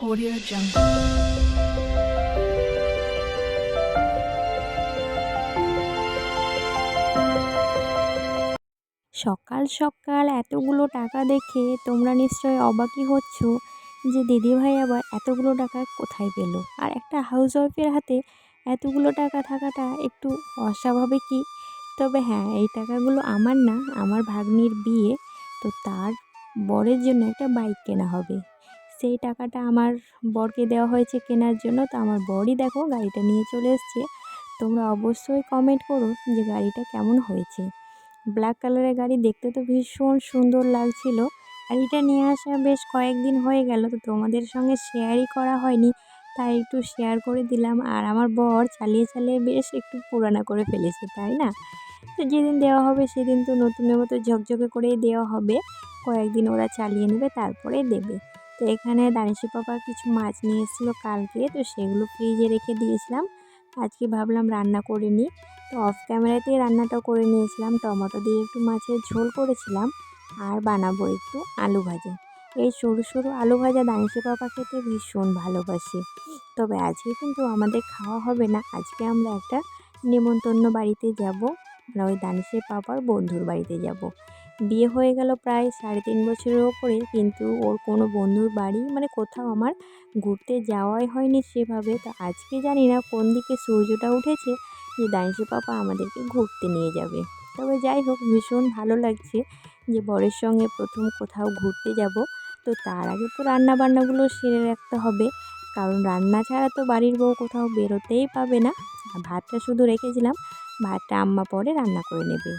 Audio Jungle. সকাল সকাল এতগুলো টাকা দেখে তোমরা নিশ্চয়ই অবাকই হচ্ছ যে দিদিভাই আবার এতগুলো টাকা কোথায় পেল? আর একটা হাউস ওয়াইফের হাতে এতগুলো টাকা থাকাটা একটু অস্বাভাবিকই তবে হ্যাঁ এই টাকাগুলো আমার না, আমার ভাগ্নির বিয়ে। তো তার বরের জন্য একটা বাইক কেনা হবে। সেই টাকাটা আমার বরকে দেওয়া হয়েছে কেনার জন্য, তো আমার বরই দেখো গাড়িটা নিয়ে চলে এসছে। তোমরা অবশ্যই কমেন্ট করো যে গাড়িটা কেমন হয়েছে। ব্ল্যাক কালারের গাড়ি দেখতে তো ভীষণ সুন্দর লাগছিল। গাড়িটা নিয়ে আসা বেশ কয়েকদিন হয়ে গেল, তো তোমাদের সঙ্গে শেয়ারই করা হয়নি। তাই একটু শেয়ার করে দিলাম, আর আমার বর চালিয়ে চালিয়ে বেশ একটু পুরানা করে ফেলেছে, তাই না? তো যেদিন দেওয়া হবে সেদিন তো নতুনের মতো ঝকঝকে করেই দেওয়া হবে। কয়েকদিন ওরা চালিয়ে নেবে তারপরে দেবে। তো এখানে দানিশি পাপা কিছু মাছ নিয়ে এসেছিল কালকে, তো সেগুলো ফ্রিজে রেখে দিয়েছিলাম। আজকে ভাবলাম রান্না করে নিই। তো অফ ক্যামেরাতেই রান্নাটা করে নিয়েছিলাম। টমেটো দিয়ে একটু মাছের ঝোল করেছিলাম আর বানাবো একটু আলু ভাজা। এই সরু সরু আলু ভাজা দানিশি পাপা খেতে ভীষণ ভালোবাসে। তবে আজকে কিন্তু আমাদের খাওয়া হবে না। আজকে আমরা একটা নেমন্তন্ন বাড়িতে যাব। আমরা ওই দানিশের পাপার বন্ধুর বাড়িতে যাব। বিয়ে হয়ে গেল প্রায় সাড়ে তিন বছরের ওপরে, কিন্তু ওর কোনো বন্ধুর বাড়ি মানে কোথাও আমার ঘুরতে যাওয়াই হয়নি সেভাবে। তো আজকে জানি না কোন দিকে সূর্যটা উঠেছে যে দানিশি পাপা আমাদেরকে ঘুরতে নিয়ে যাবে। তবে যাই হোক, ভীষণ ভালো লাগছে যে বরের সঙ্গে প্রথম কোথাও ঘুরতে যাব। তো তার আগে তো রান্না বান্নাগুলো সেরে রাখতে হবে। কারণ রান্না ছাড়া তো বাড়ির বউ কোথাও বেরোতেই পাবে না। ভাতটা শুধু রেখেছিলাম, ভাতটা আম্মা পরে রান্না করে নেবে।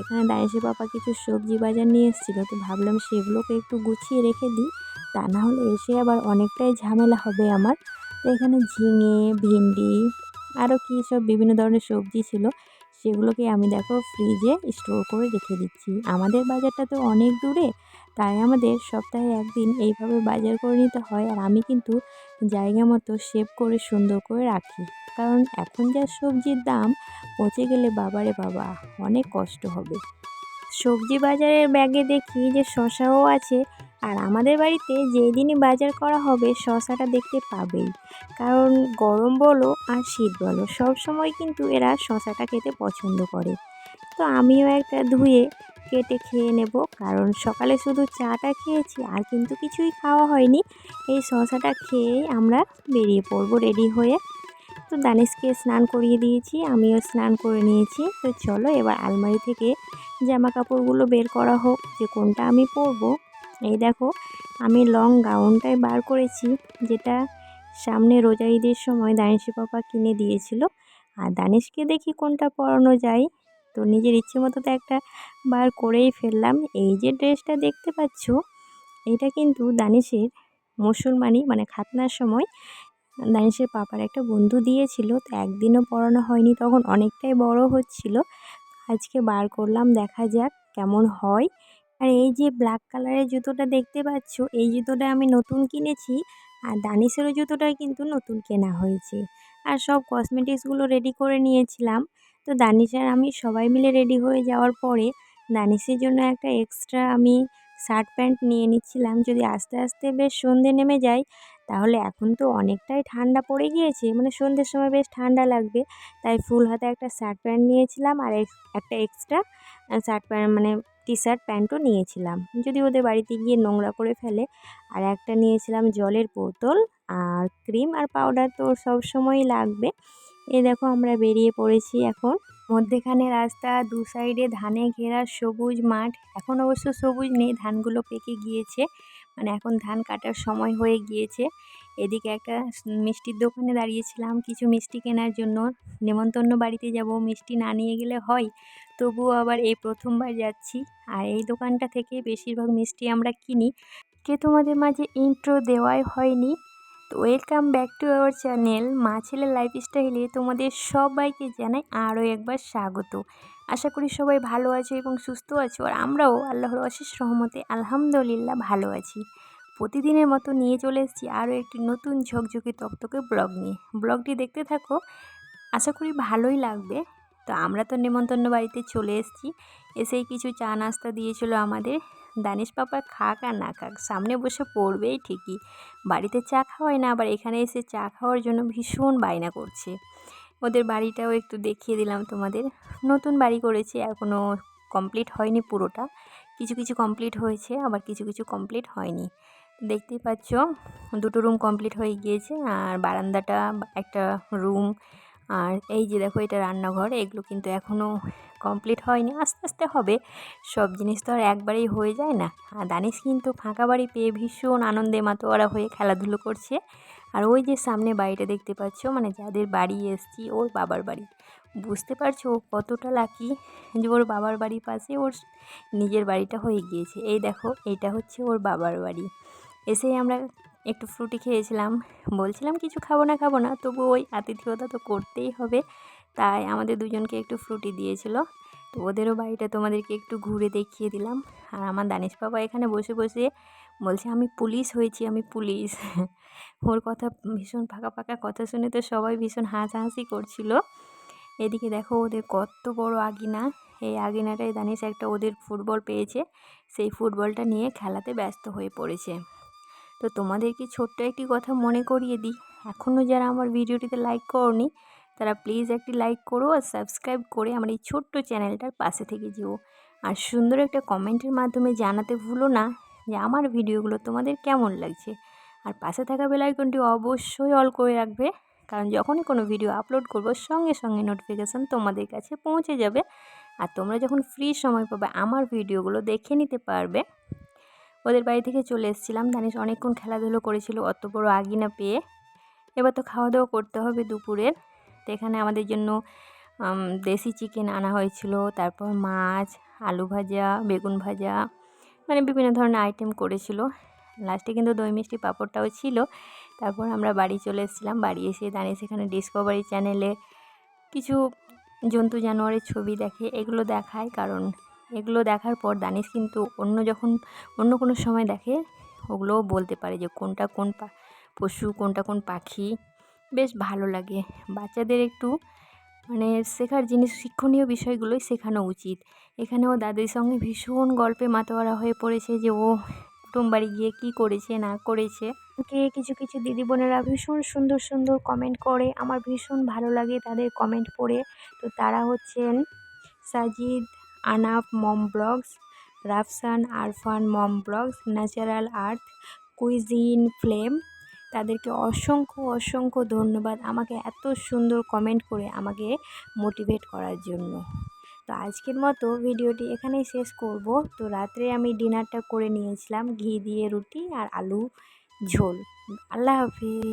এখানে দানিশি পাপা কিছু সবজি বাজার নিয়ে এসেছিল, তো ভাবলাম সেগুলোকে একটু গুছিয়ে রেখে দিই। তা না হলে এসে আবার অনেকটাই ঝামেলা হবে আমার। তো এখানে ঝিঙে, ভিন্ডি, আরও কী সব বিভিন্ন ধরনের সবজি ছিল, সেগুলোকে আমি দেখো ফ্রিজে স্টোর করে রেখে দিচ্ছি। আমাদের বাজারটা তো অনেক দূরে, তাই আমাদের সপ্তাহে একদিন এইভাবে বাজার করে নিতে হয়। আর আমি কিন্তু জায়গা মতো সেভ করে সুন্দর করে রাখি। কারণ এখন যা সবজির দাম পচে গেলে বাবারে বাবা, অনেক কষ্ট হবে। সবজি বাজারের ব্যাগে দেখি যে শশাও আছে আর আমাদের বাড়িতে যেই দিনই বাজার করা হবে শশাটা দেখতে পাবেই। কারণ গরম বলো আর শীত বলো, সব সময় কিন্তু এরা শশাটা খেতে পছন্দ করে। তো আমিও একটা ধুয়ে কেটে খেয়ে নেব, কারণ সকালে শুধু চাটা খেয়েছি আর কিন্তু কিছুই খাওয়া হয়নি। এই শশাটা খেয়েই আমরা বেরিয়ে পড়ব, রেডি হয়ে তো দানিশকে স্নান করিয়ে দিয়েছি, আমিও স্নান করে নিয়েছি। তো চলো এবার আলমারি থেকে জামা কাপড়গুলো বের করা হোক, যে কোনটা আমি পরবো। এই দেখো, আমি লং গাউনটাই বার করেছি, যেটা সামনে রোজা ঈদের সময় দানিশি পাপা কিনে দিয়েছিল। আর দানিশকে দেখি কোনটা পরানো যায়। তো নিজের ইচ্ছে মতো তো একটা বার করেই ফেললাম। এই যে ড্রেসটা দেখতে পাচ্ছ, এটা কিন্তু দানিশের মুসলমানি মানে খাতনার সময়। দানিশের পাপার একটা বন্ধু দিয়েছিল, তো একদিনও পরানো হয়নি, তখন অনেকটাই বড় হচ্ছিল। আজকে বার করলাম, দেখা যাক কেমন হয়। আর এই যে ব্ল্যাক কালারের জুতোটা দেখতে পাচ্ছ, এই জুতোটা আমি নতুন কিনেছি, আর দানিশেরও জুতোটা কিন্তু নতুন কেনা হয়েছে। আর সব কসমেটিক্সগুলো রেডি করে নিয়েছিলাম। তো দানিশ আর আমি সবাই মিলে রেডি হয়ে যাওয়ার পরে, দানিশের জন্য একটা এক্সট্রা আমি শার্ট প্যান্ট নিয়ে নিচ্ছিলাম। যদি আস্তে আস্তে বেশ সন্ধে নেমে যায় তাহলে এখন তো অনেকটাই ঠান্ডা পড়ে গিয়েছে। মানে সন্ধ্যের সময় বেশ ঠান্ডা লাগবে। তাই ফুল হাতে একটা শার্ট প্যান্ট নিয়েছিলাম আর একটা এক্সট্রা শার্ট প্যান্ট মানে টি শার্ট প্যান্টও নিয়েছিলাম। যদি ওদের বাড়িতে গিয়ে নোংরা করে ফেলে। আর একটা নিয়েছিলাম জলের বোতল আর ক্রিম আর পাউডার তো সব সময়ই লাগবে। এই দেখো আমরা বেরিয়ে পড়েছি এখন। মধ্যেখানে রাস্তা, দু সাইডে ধানে ঘেরা সবুজ মাঠ। এখন অবশ্য সবুজ নেই, ধানগুলো পেকে গিয়েছে। মানে এখন ধান কাটার সময় হয়ে গিয়েছে। এদিকে একটা মিষ্টির দোকানে দাঁড়িয়েছিলাম, কিছু মিষ্টি কেনার জন্য। নেমন্তন্ন বাড়িতে যাব, মিষ্টি না নিয়ে গেলে হয়। তবুও আবার এই প্রথমবার যাচ্ছি। আর এই দোকানটা থেকে বেশিরভাগ মিষ্টি আমরা কিনি। কে তোমাদের মাঝে ইন্ট্রো দেওয়াই হয়নি। তো welcome back to our channel মা ছেলের লাইফস্টাইলে তোমাদের সবাইকে জানাই আরও একবার স্বাগত। আশা করি সবাই ভালো আছে এবং সুস্থ আছো আর আমরাও আল্লাহর অশেষ রহমতে আলহামদুলিল্লাহ ভালো আছি। প্রতিদিনের মতো নিয়ে চলে এসেছি আরও একটি নতুন ঝকঝকে তকতকে ব্লগ নিয়ে। ব্লগটি দেখতে থাকো, আশা করি ভালোই লাগবে। তো আমরা তো নেমন্তন্ন বাড়িতে চলে এসেছি। এসেই কিছু চা নাস্তা দিয়েছিল আমাদের। দানিশ পাপা খাক আর না খাক, সামনে বসে পড়বেই ঠিকই। বাড়িতে চা খাওয়াই না, আবার এখানে এসে চা খাওয়ার জন্য ভীষণ বায়না করছে। ওদের বাড়িটাও একটু দেখিয়ে দিলাম তোমাদের। নতুন বাড়ি করেছে এখনও কমপ্লিট হয়নি পুরোটা। কিছু কিছু কমপ্লিট হয়েছে, আবার কিছু কিছু কমপ্লিট হয়নি। দেখতেই পাচ্ছ, দুটো রুম কমপ্লিট হয়ে গিয়েছে, আর বারান্দাটা একটা রুম আর এই যে দেখো, এটা রান্নাঘর, এগুলো কিন্তু এখনও কমপ্লিট হয়নি। আস্তে আস্তে হবে। সব জিনিস তো আর একবারেই হয়ে যায় না। আর দানিশ কিন্তু ফাঁকা বাড়ি পেয়ে ভীষণ আনন্দে মাতোয়ারা হয়ে খেলাধুলো করছে। আর ওই যে সামনে বাড়িটা দেখতে পাচ্ছ মানে যাদের বাড়ি এসছি ওর বাবার বাড়ি। বুঝতে পারছ কতটা লাকি যে ওর বাবার বাড়ির পাশে ওর নিজের বাড়িটা হয়ে গিয়েছে। এই দেখো এইটা হচ্ছে ওর বাবার বাড়ি। এসেই আমরা একটু ফ্রুটি খেয়েছিলাম। বলছিলাম কিছু খাব না খাব না, তবু ওই আতিথেয়তা তো করতেই হবে। তাই আমাদের দুজনকে একটু ফ্রুটি দিয়েছিল। তো ওদেরও বাড়িটা তোমাদেরকে একটু ঘুরে দেখিয়ে দিলাম। আর আমার দানিশ বাবা এখানে বসে বসে বলছে, আমি পুলিশ হয়েছি, আমি পুলিশ। ওর কথা ভীষণ ফাঁকা ফাঁকা কথা শুনে তো সবাই ভীষণ হাসাহাসি করছিল। এদিকে দেখো ওদের কত বড় আগিনা। এই আগিনাটাই দানিশ একটা ওদের ফুটবল পেয়েছে। সেই ফুটবলটা নিয়ে খেলাতে ব্যস্ত হয়ে পড়েছে। তো তোমাদেরকে ছোট্ট একটি কথা মনে করিয়ে দিই। এখনও যারা আমার ভিডিওটিতে লাইক করনি তারা প্লিজ একটি লাইক করো আর সাবস্ক্রাইব করে আমার এই ছোট্ট চ্যানেলটার পাশে থেকে যেও। আর সুন্দর একটা কমেন্টের মাধ্যমে জানাতে ভুলো না যে আমার ভিডিওগুলো তোমাদের কেমন লাগছে। আর পাশে থাকা বেলাইকনটি অবশ্যই অল করে রাখবে, কারণ যখনই কোনো ভিডিও আপলোড করব, সঙ্গে সঙ্গে নোটিফিকেশান তোমাদের কাছে পৌঁছে যাবে। আর তোমরা যখন ফ্রি সময় পাবে, আমার ভিডিওগুলো দেখে নিতে পারবে। ওদের বাড়ি থেকে চলে এসেছিলাম। দানিশ অনেকক্ষণ খেলাধুলো করেছিল, অত বড় আগিনা পেয়ে। এবার তো খাওয়া দাওয়া করতে হবে দুপুরের। তো এখানে আমাদের জন্য দেশি চিকেন আনা হয়েছিল। তারপর মাছ, আলু ভাজা, বেগুন ভাজা মানে বিভিন্ন ধরনের আইটেম করেছিল। লাস্টে কিন্তু দই মিষ্টি পাঁপড়টাও ছিল। তারপর আমরা বাড়ি চলে এসেছিলাম। বাড়ি এসে দাঁড়িয়ে সেখানে ডিসকভারি চ্যানেলে কিছু জন্তু জানোয়ারের ছবি দেখে, এগুলো দেখায়। কারণ এগুলো দেখার পর দানিশ কিন্তু অন্য যখন, অন্য কোনো সময় দেখে, ওগুলোও বলতে পারে যে কোনটা কোন পশু, কোনটা কোন পাখি। বেশ ভালো লাগে। বাচ্চাদের একটু মানে শেখার জিনিস, শিক্ষণীয় বিষয়গুলোই শেখানো উচিত। এখানে ও দাদির সঙ্গে ভীষণ গল্পে মাতোয়ারা হয়ে পড়েছে যে, ও কুটুম বাড়ি গিয়ে কী করেছে, না করেছে। কে কিছু কিছু দিদি বোনেরা ভীষণ সুন্দর সুন্দর কমেন্ট করে। আমার ভীষণ ভালো লাগে তাদের কমেন্ট পড়ে। তো তারা হচ্ছেন Sajid, Anaf, mom blogs, Rafsan, Arfan, mom blogs, natural earth, cuisine, flame তাদেরকে অসংখ্য অসংখ্য ধন্যবাদ আমাকে এত সুন্দর কমেন্ট করে আমাকে মোটিভেট করার জন্য। তো আজকের মতো ভিডিওটি এখানেই শেষ করব। তো রাত্রে আমি ডিনারটা করে নিয়েছিলাম, ঘি দিয়ে রুটি আর আলু ঝোল। আল্লাহ হাফিজ।